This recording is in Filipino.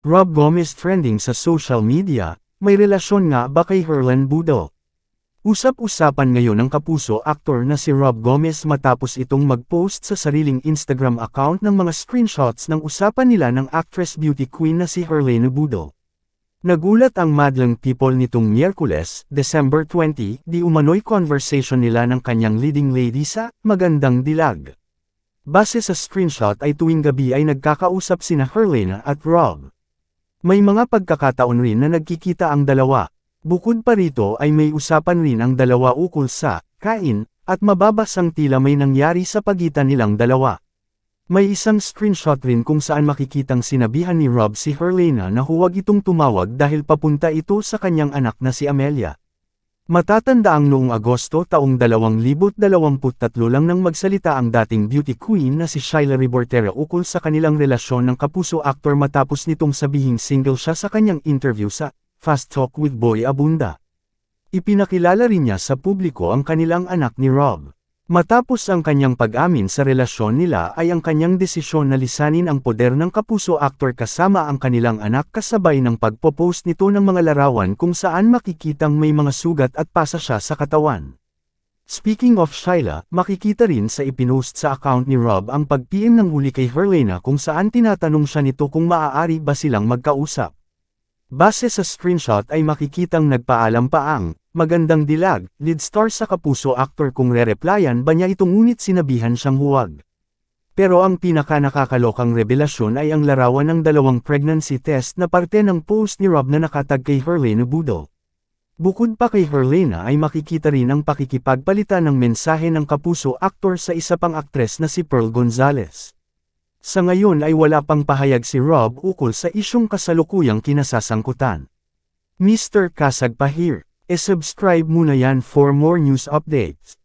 Rob Gomez trending sa social media, may relasyon nga ba kay Herlan Budol? Usap-usapan ngayon ng kapuso aktor na si Rob Gomez matapos itong mag-post sa sariling Instagram account ng mga screenshots ng usapan nila ng actress beauty queen na si Herlene Budol. Nagulat ang madlang people nitong Miyerkules, December 20, di umano'y conversation nila ng kanyang leading lady sa Magandang Dilag. Base sa screenshot ay tuwing gabi ay nagkakausap sina Herlene at Rob. May mga pagkakataon rin na nagkikita ang dalawa. Bukod pa rito ay may usapan rin ang dalawa ukol sa kain, at mababasang tila may nangyari sa pagitan nilang dalawa. May isang screenshot rin kung saan makikitang sinabihan ni Rob si Herlena na huwag itong tumawag dahil papunta ito sa kanyang anak na si Amelia. Matatanda ang noong Agosto taong 2023 lang nang magsalita ang dating beauty queen na si Shyla Ribortera ukol sa kanilang relasyon ng kapuso actor matapos nitong sabihing single siya sa kanyang interview sa Fast Talk with Boy Abunda. Ipinakilala rin niya sa publiko ang kanilang anak ni Rob. Matapos ang kanyang pag-amin sa relasyon nila ay ang kanyang desisyon na lisanin ang poder ng kapuso actor kasama ang kanilang anak kasabay ng pagpo-post nito ng mga larawan kung saan makikitang may mga sugat at pasa siya sa katawan. Speaking of Shyla, makikita rin sa ipinost sa account ni Rob ang pag-PM ng huli kay Herlena kung saan tinatanong siya nito kung maaari ba silang magkausap. Base sa screenshot ay makikitang nagpaalam pa ang magandang dilag, lead star sa kapuso actor kung re-replyan ba niya ito ngunit sinabihan siyang huwag. Pero ang pinaka nakakalokang revelasyon ay ang larawan ng dalawang pregnancy test na parte ng post ni Rob na nakatag kay Herlene Budol. Bukod pa kay Herlena ay makikita rin ang pakikipagpalitan ng mensahe ng kapuso actor sa isa pang aktres na si Pearl Gonzalez. Sa ngayon ay wala pang pahayag si Rob ukol sa isyong kasalukuyang kinasasangkutan. Mr. Kasag pa here. E-subscribe muna yan for more news updates.